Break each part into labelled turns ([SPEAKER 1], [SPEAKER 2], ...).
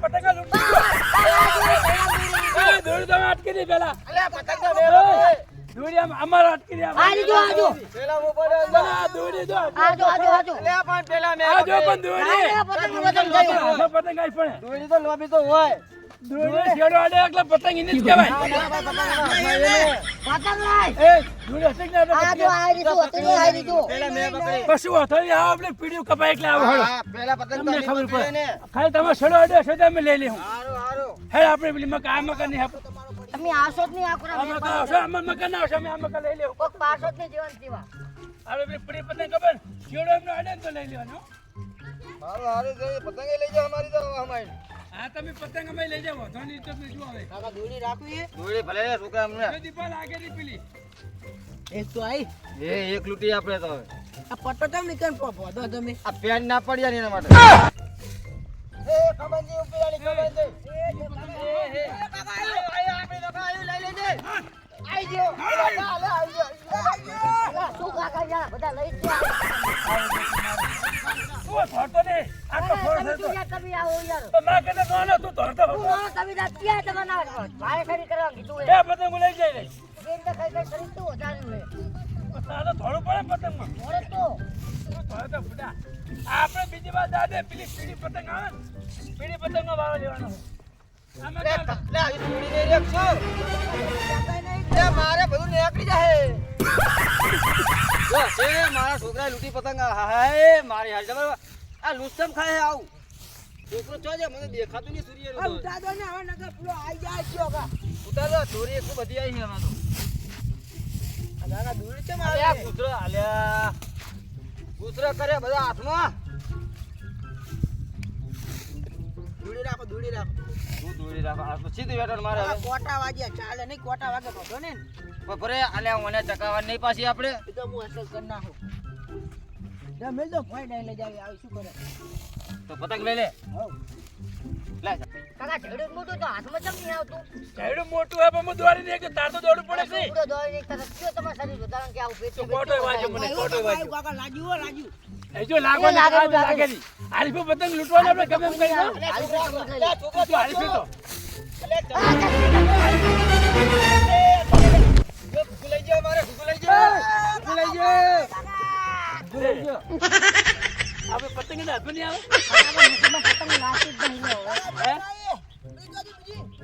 [SPEAKER 1] પતંગ
[SPEAKER 2] પતંગ પતંગ
[SPEAKER 1] એટલે પતંગ એને જ કહેવાય.
[SPEAKER 2] પતંગ લાય
[SPEAKER 1] એ, દોરી હશે કે ના
[SPEAKER 2] આજો
[SPEAKER 1] હશે?
[SPEAKER 2] આ રીતું હતું આ રીતું
[SPEAKER 1] કશું વાંધો નહીં. આ આપણે પીળિયું કપાય એટલે આવો હળો. તમને ખબર પડે. ખાલી તમે છેડો આડે હશે તો લઈ લેવું. હેડ આપણે પેલી મકા આ મકા નહીં આપો.
[SPEAKER 2] તમે આશો જ નહીં
[SPEAKER 1] આ મકા આવશે, આમાં મકા ના આવશે, અમે આ મકા લઈ લેવું.
[SPEAKER 2] કોક પાછો જ નહીં જીવન જીવા
[SPEAKER 1] આપણે પેલી પીળી પતંગ ખબર? છેડો એમનો આડે તો લઈ લેવાનો. હા, તમે પતંગ અમે લઈ જાઓ. વાંધો નહીં, તમે જુઓ હવે. જો દીપા લાગે ની પેલી.
[SPEAKER 3] એક લૂટી આપણે તો.
[SPEAKER 4] આ પટ્ટો કેમ નીકળ પોધો તમે
[SPEAKER 3] આ પેન ના પડ્યા ને એના માટે
[SPEAKER 2] કાકા યાર બધા લઈ જ ગયા
[SPEAKER 1] તું ધોરતો નહીં. આટલો ફોડ
[SPEAKER 2] તમે
[SPEAKER 1] થતો.
[SPEAKER 2] શું યાર તમે આવો યાર
[SPEAKER 1] તો માં કહેતા નોનો, તું ધોરતો
[SPEAKER 2] હું
[SPEAKER 1] હતો.
[SPEAKER 2] મારો તમે યાર ક્યાં તમે ના મારે ખરી કરવા કીધું એ
[SPEAKER 1] પતંગ લઈ જઈ
[SPEAKER 2] બેન તો કઈ કઈ કરી તું વધારે લે
[SPEAKER 1] તારે ધોળું પડે પતંગમાં.
[SPEAKER 2] મોડે તો
[SPEAKER 1] તું તો ફૂટા. આપણે બીજી વાત દાદે પેલી પીડી પતંગ આવે ને, પીળી પતંગનો વારો લેવાનો.
[SPEAKER 3] મારે બધું નીકળી જાય. મારા છોકરા લૂટી પતંગ હાય મારી હાલ આ લુસમ ખાય આવું. છોકરો ચો જાય મને દેખાતું નહીં સૂર્ય
[SPEAKER 4] આ ઉઠા દો ને હવે નકર પેલો આઈ જાય છો કા
[SPEAKER 3] ઉતારો ચોરી એક બધી આવી હવે તો.
[SPEAKER 4] આ દૂર છે
[SPEAKER 3] મારે?
[SPEAKER 4] મારે
[SPEAKER 3] કૂતરો આલ્યા કૂતરો કરે બધા હાથમાં.
[SPEAKER 4] દૂડી રાખો દૂડી રાખો.
[SPEAKER 3] તું દૂડી રાખો? આ તો સીધું મારે
[SPEAKER 4] કોટા વાગ્યા ચાલે નહીં કોટા વાગે તો ને.
[SPEAKER 3] બપોરે આલ્યા મને ચકાવવા નહીં પાછી આપણે.
[SPEAKER 4] તો હું અસર કરી નાખું. મેલ દો ફોઈ ડાઈ લઈ જાય આવી શું કરે?
[SPEAKER 3] તો પતંગ લઈ લે. લે.
[SPEAKER 2] કાકા ઝેડું મોટું તો હાથમાં ચમ નહીં આવતું?
[SPEAKER 1] ઝાડું મોટું હે પણ હું દોડી નહીં કે તાર તો દોડવું પડે છે
[SPEAKER 2] પૂરો દોડી એક તરફ કયો તમાર શરીર વધારણ કે આવું પેટ
[SPEAKER 1] તું વાજો મને કોટોય વાજો
[SPEAKER 4] કાકા લાજુ હો લાજુ
[SPEAKER 1] એ જો લાગો
[SPEAKER 2] લાગે,
[SPEAKER 1] લાગે.
[SPEAKER 2] લાગે
[SPEAKER 1] આરીફો પતંગ લૂંટવાનો આપણે ગમે એમ કરી દો.
[SPEAKER 2] આરીફો તો
[SPEAKER 1] આરીફી તો.
[SPEAKER 3] લઈ જાઓ મારે લઈ જાઓ. લઈ જાઓ. લઈ જાઓ.
[SPEAKER 1] આપણે પતંગ ને હાથમાં નહીં આવે?
[SPEAKER 2] પતંગ નાખી જ નહીં હવે.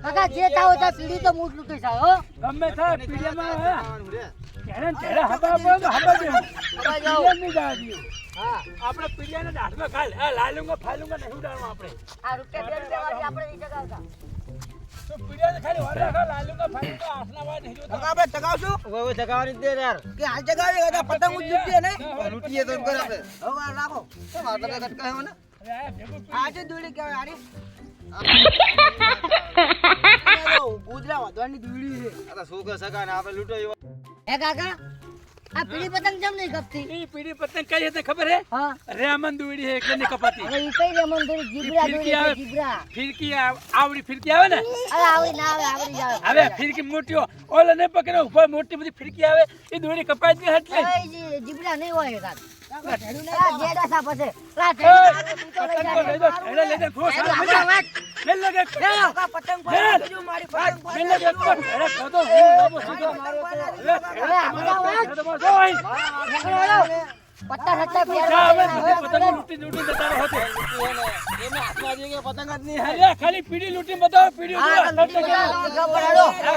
[SPEAKER 2] કાકા જે થાવ તા પીડી તો મૂઠ લૂંટી જાય હો.
[SPEAKER 1] ગમે થાય પીડિયામાં હે. ત્યારે હતા ત્યારે હતા દેવું. પીડિયા નહીં જવા હા. આપણે પીડિયાને હાથમાં ખાલ. લાલુંગા ફાલુંગા નહીં ઉડાડવા આપણે.
[SPEAKER 2] આ રૂપિયા બે રૂપિયા આપણે નહીં ચગાવતા
[SPEAKER 1] તો પીડિયાને ખાલી વાળા ખા લાલુંગા ફાલુંગા હાથના વાળા નહીં જોતા.
[SPEAKER 4] આપણે ચગાવશું
[SPEAKER 3] હવે હવે ચગાવવાની દે યાર.
[SPEAKER 4] કે હાલ ચગાવી કાકા પતંગ જ લૂંટીએ
[SPEAKER 3] લૂંટીએ તો કરે આપણે.
[SPEAKER 4] હવે રાખો
[SPEAKER 3] કેમ આટલા બધા કટકા હે
[SPEAKER 1] પીડી.
[SPEAKER 4] આજે દોડી કહેવાય આરી ગુજરાત વધવાની દોડી છે.
[SPEAKER 3] આ તો છોકરા સગા ને આપણે લૂંટો એવા.
[SPEAKER 2] હે કાકા? આ પીડી પતંગ કેમ નહીં કપતી?
[SPEAKER 1] એ પીડી પતંગ કઈ હતી ખબર હે?
[SPEAKER 2] હા.
[SPEAKER 1] રેમન દોડી હે એટલે નહીં કપાતી.
[SPEAKER 2] હવે ઈ કઈ રેમન થોડી જીબરા
[SPEAKER 1] ફિરકી આવે.
[SPEAKER 2] જીબરા
[SPEAKER 1] ફિરકી આવડી ફિરકી આવે ને?
[SPEAKER 2] અરે આવડી ના આવે આવડી આવે.
[SPEAKER 1] હવે ફિરકી મોટી. ઓલે ને પકડે ઉપર મોટી બધી ફિરકી આવે એ દોડી નહીં એટલે
[SPEAKER 2] જીબરા નહીં હોય એકાદ.
[SPEAKER 1] ખાલી પીડી લૂટી બતાવો. પીડી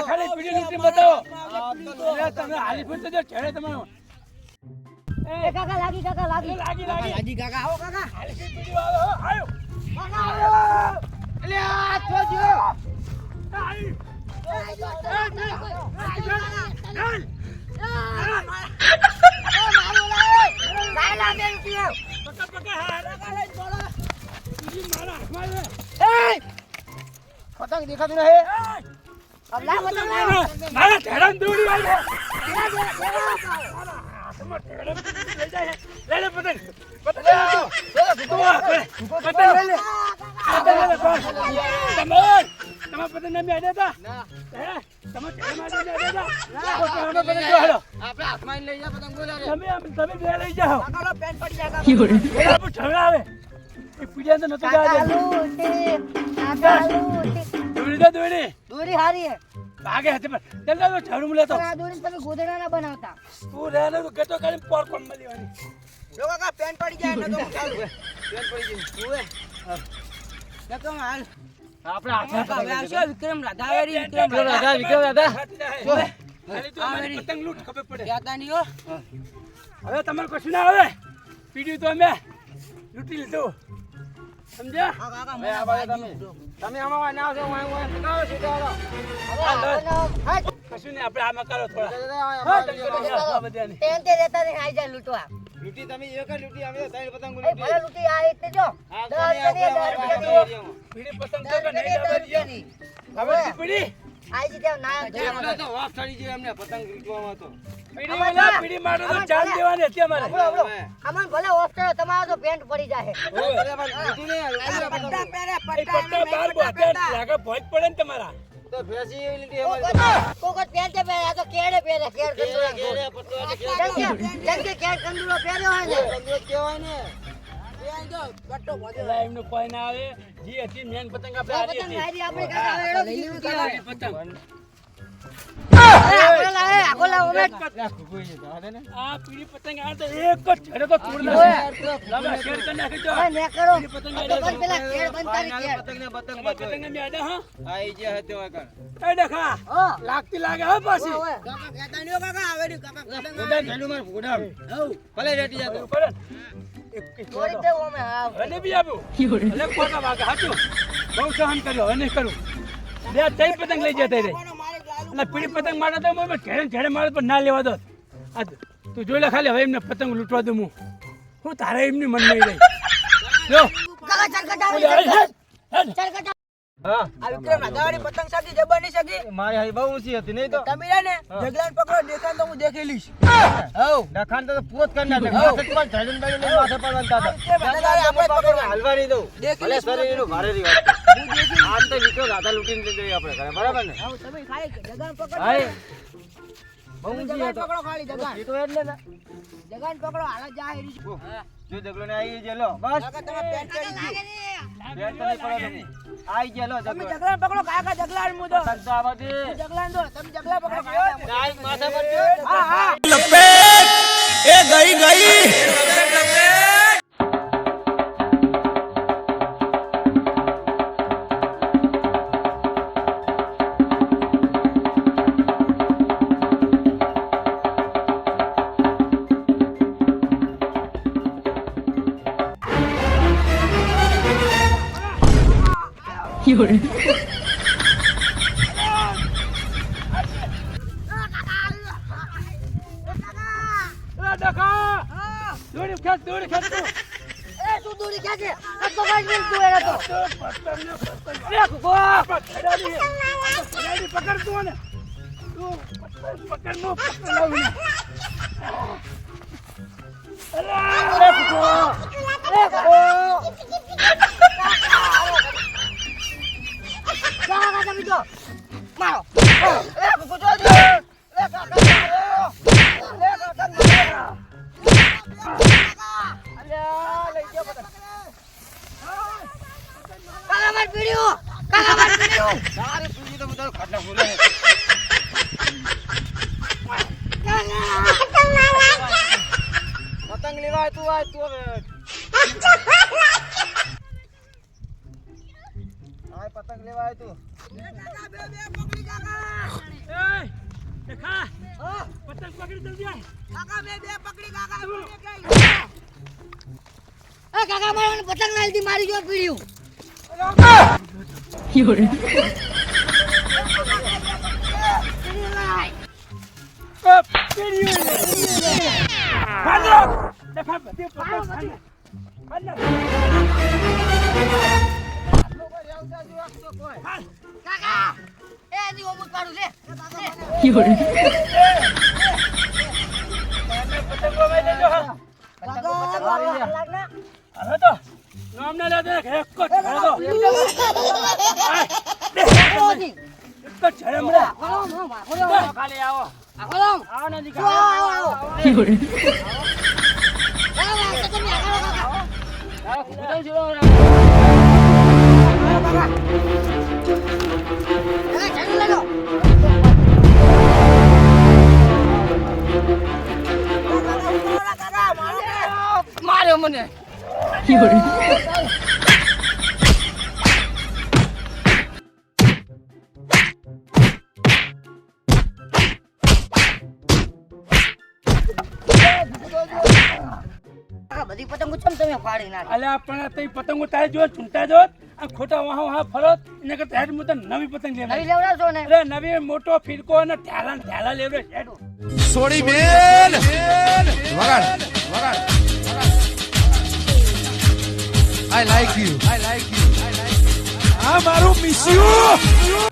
[SPEAKER 1] ખાલી પીડી લૂટી બતાવો તમે હાલી ફૂટ તમારો.
[SPEAKER 2] એ કાકા લાગી કાકા લાગી
[SPEAKER 1] લાગી લાગી
[SPEAKER 4] લાગી કાકા આવો કાકા
[SPEAKER 1] હાલ કે પીડી વાળો આયો
[SPEAKER 4] કાકા
[SPEAKER 1] આયો એટલે આ તો જો આઈ
[SPEAKER 3] પતંગ દેખાતી નહીં
[SPEAKER 1] મારા ધેરાન દોડી આવી
[SPEAKER 2] દોરી હારી હે.
[SPEAKER 1] ભાગે હતી પણ ચાલ તો ઝાડુ મળે
[SPEAKER 2] પણ આ દોરી તમે ગોદડા ના બનાવતા
[SPEAKER 1] તું રે ને તું ગતો પર પોર મળી મળવાની
[SPEAKER 4] જો કાકા પેન પડી જાય ને તો હું ચાલુ
[SPEAKER 3] પેન પડી ગઈ ઓએ
[SPEAKER 4] નકર હું હાલ
[SPEAKER 3] આપણે હાથમાં
[SPEAKER 4] હવે આવશે વિક્રમ રાધાવેરી વિક્રમ
[SPEAKER 3] રાધા વિક્રમ રાધા
[SPEAKER 1] તું અમારી પતંગ લૂંટ ખબર પડે
[SPEAKER 4] હો
[SPEAKER 1] હવે તમારે કશું ના આવે પીડ્યું તો અમે લૂંટી લીધું સમજ્યા
[SPEAKER 4] હા કાકા
[SPEAKER 3] એ
[SPEAKER 4] મને
[SPEAKER 3] આ બાજુ
[SPEAKER 4] વાગી
[SPEAKER 3] તમે. આમાં ના આવશો વાય વાય સકાવો સીધા હાલો
[SPEAKER 2] હવે આપણને હાથ
[SPEAKER 1] કશું નહીં આપણે આમાં કરો થોડા
[SPEAKER 3] દાદા,
[SPEAKER 1] હા,
[SPEAKER 3] દાદા,
[SPEAKER 1] તમે
[SPEAKER 3] દાદા,
[SPEAKER 1] કરો. આ બધાને.
[SPEAKER 2] પેન તે રહેતા નહીં આઈ જાય લૂંટવા
[SPEAKER 3] લૂંટી તમે એક જ લૂંટી અમે તો પતંગ
[SPEAKER 2] એ ભલે લૂંટી આ રીતે જો
[SPEAKER 3] આ
[SPEAKER 2] દસ
[SPEAKER 3] તમે
[SPEAKER 2] રૂપિયા,
[SPEAKER 3] આપણે
[SPEAKER 2] દસ
[SPEAKER 3] અમારા
[SPEAKER 2] રૂપિયા
[SPEAKER 3] એરિયામાં.
[SPEAKER 1] પીડી પતંગ તો નહીં
[SPEAKER 2] રૂપિયા,
[SPEAKER 1] જવા
[SPEAKER 2] દસ
[SPEAKER 1] દઈએ.
[SPEAKER 2] રૂપિયાની.
[SPEAKER 1] હવે પીડી
[SPEAKER 2] આઈ જતે ના
[SPEAKER 3] તો વાફ ચડી જાય અમને પતંગ લૂંટવામાં તો
[SPEAKER 1] પીડી ઓલા પીડી મારો તો જાન દેવાની હતી અમારે
[SPEAKER 2] અમન ભલે ઓફ તમારો તો પેન્ટ પડી
[SPEAKER 3] લૂંટી
[SPEAKER 4] પટ્ટા પહેરે, પટ્ટા
[SPEAKER 1] બાર બોતે લાગે ભોજ પડે ને તમારા
[SPEAKER 3] તો ભેંસી એવી લૂંટી અમારી.
[SPEAKER 2] કોકટ કોકટ પહેરે આ તો કેડે પહેરે કેડ
[SPEAKER 3] ઘેરે,
[SPEAKER 2] કંદુરા
[SPEAKER 3] ઘેરે, પટ્ટો એટલે
[SPEAKER 2] જેમ
[SPEAKER 3] ઘેરે.
[SPEAKER 2] કે જેમ કે કેડ કંદુરો પહેર્યો હોય ને
[SPEAKER 3] તંદુરસ્ત કહેવાય ને
[SPEAKER 4] બેન જો, પટ્ટો ભોજો.
[SPEAKER 1] પેલા એમનું કોઈ ના આવે જી હતી મેન પતંગ આપણે
[SPEAKER 2] પતંગ આપણે કાકા હવે એડો બીજું કહેવાય.
[SPEAKER 1] પતંગ
[SPEAKER 3] હા ને?
[SPEAKER 1] આ પીડી પતંગ આ તો એક જ છેડે તો
[SPEAKER 3] જે.
[SPEAKER 1] એક- એક કર્યો, હવે કરું. બે ત્રણ પતંગ લઈ જતા રહે.
[SPEAKER 4] મારે
[SPEAKER 1] એટલે પીડી પતંગ માટે તો મને ઝેડે ને ઝેડે મારે પણ ના લેવા દો. આ તું જોઈ લે ખાલી હવે એમને પતંગ લૂંટવા દઉં હું. હું તારે એમની મન નહીં રહી. જો
[SPEAKER 4] આ વિક્રમ રાધાવાળી પતંગ સાકી જબર નહીં સકી
[SPEAKER 3] મારી હાઈ બહુ ઊંચી હતી નહીં તો?
[SPEAKER 4] તમે ને જગલાને પકડો દેખાન તો હું દેખી લઈશ. હવ.
[SPEAKER 3] ડખાન તો પૂત કરી નાખે માથે પણ ઝાડીને બાડીને માથે પણ વાંધતા હતા.
[SPEAKER 4] આપણે પકડવા
[SPEAKER 3] હાલવા નહીં દઉં.
[SPEAKER 4] દેખી લઈશ
[SPEAKER 3] શરીર એનું ભારે રહી વાત.
[SPEAKER 4] હું
[SPEAKER 3] તો વિક્રમ રાધા લૂંટીને જઈએ આપણે ઘરે, બરાબર ને?
[SPEAKER 4] તમે ખાલી જગાન પકડો. જગાન
[SPEAKER 3] હતો.
[SPEAKER 4] પકડો ખાલી જગાન
[SPEAKER 3] એ તો એટલે ને.
[SPEAKER 4] જગાન પકડો હાલ જાહેર
[SPEAKER 3] જો, જો જગલો ને આઈ જે બસ
[SPEAKER 4] તમે પેન્ટ
[SPEAKER 2] ને.
[SPEAKER 3] પેટ તો નહીં પડો તમે. આઈ જે લો
[SPEAKER 4] તમે
[SPEAKER 3] જગલો
[SPEAKER 4] પકડો કાકા જગલાને હું દો
[SPEAKER 3] પતંગ તો દે.
[SPEAKER 4] જગલાને દો તમે જગલા પકડો કાકા.
[SPEAKER 3] માથે
[SPEAKER 4] હા હા
[SPEAKER 1] ખેંચ તું.
[SPEAKER 2] એ તું દોરી
[SPEAKER 1] પકડાડી. પકડાડી પકડ તું આને. તું પકડ, પકડ, હું પકડ લઉં ને. અરે, એ ભગવાન.
[SPEAKER 2] એ ભગવાન. કાકા તમે જો. મારો. એ ભગવાન જો જો. એ કાકા મારો. એ કાકા મારો. અલ્યા, લઈ જાઓ પતંગ. લેવાય માર માર
[SPEAKER 3] તું આય તું હવે આય પતંગ લેવા આય તું
[SPEAKER 1] એ, ડખા. પતંગ પકડી જલ્દી આય.
[SPEAKER 4] કાકા બે પકડી કાકા બે કઈ
[SPEAKER 2] એ કાકા મારો પતંગ ના મારી જો પીડ્યું.
[SPEAKER 1] ભાંડો.
[SPEAKER 2] કાકા એ દી ઓમું પાડું લે
[SPEAKER 1] એને અરે તો નામ
[SPEAKER 2] ના
[SPEAKER 1] લે દેખ એક જ છોડો. એક જ છે હમણે ખાલી
[SPEAKER 2] આવો. આવો નથી
[SPEAKER 1] આવો
[SPEAKER 2] આવો આવો આવો. આવો આવો
[SPEAKER 1] મને
[SPEAKER 2] કાકા, બધી પતંગો ચમ તમે ફાડી નાખી
[SPEAKER 1] અલ્યા પણ તે પતંગો તારે જો ચૂંટા જો આ ખોટા વાહ વાહ ફરો એને કરતા હેડ હું નવી પતંગ
[SPEAKER 2] નવી લેવડાવશો ને?
[SPEAKER 1] અરે નવી મોટો ફિરકો અને ઠેલા ને ઠેલા લેવડે હેડ.
[SPEAKER 5] સોરી બેન. વગાડ વગાડ I like you. I like you. I'm gonna miss you.